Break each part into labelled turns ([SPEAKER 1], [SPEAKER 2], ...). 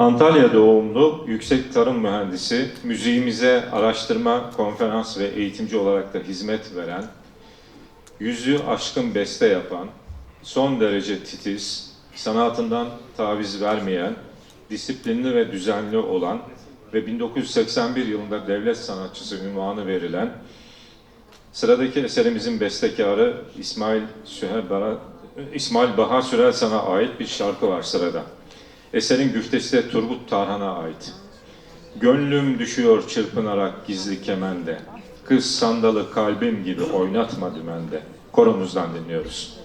[SPEAKER 1] Antalya doğumlu yüksek tarım mühendisi, müziğimize araştırma, konferans ve eğitimci olarak da hizmet veren, yüzü aşkın beste yapan, son derece titiz, sanatından taviz vermeyen, disiplinli ve düzenli olan ve 1981 yılında devlet sanatçısı ünvanı verilen, sıradaki eserimizin bestekarı İsmail Süher Bara- İsmail Bahar Sürel sana ait bir şarkı var sırada. Eserin güftesi de Turgut Tarhan'a ait. Gönlüm düşüyor çırpınarak gizli kemende. Kız sandalı kalbim gibi oynatma dümende. Koromuzdan dinliyoruz.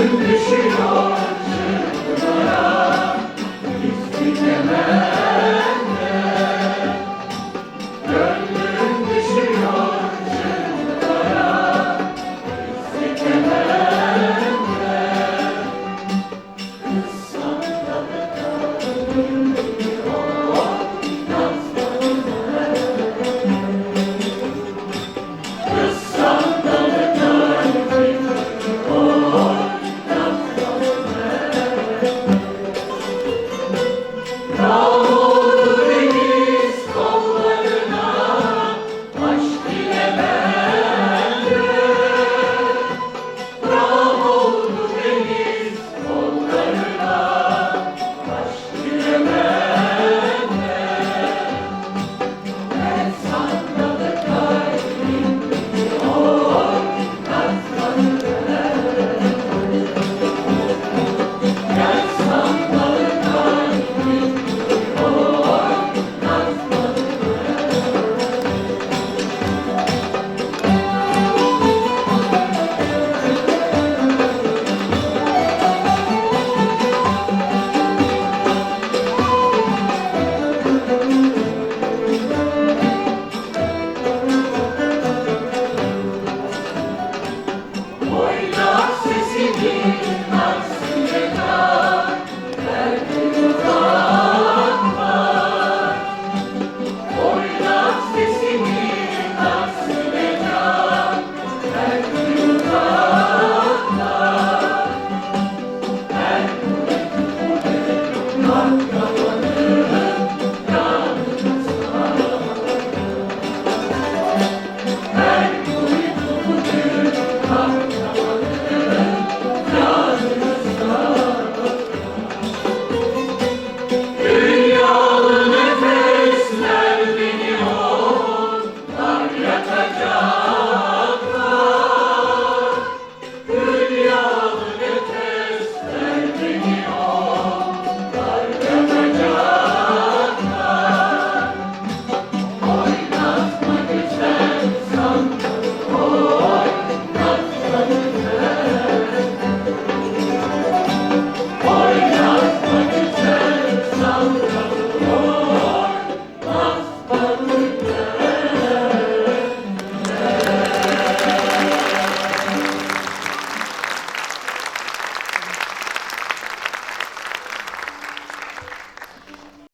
[SPEAKER 2] Düşün aşıklara istemez Manga.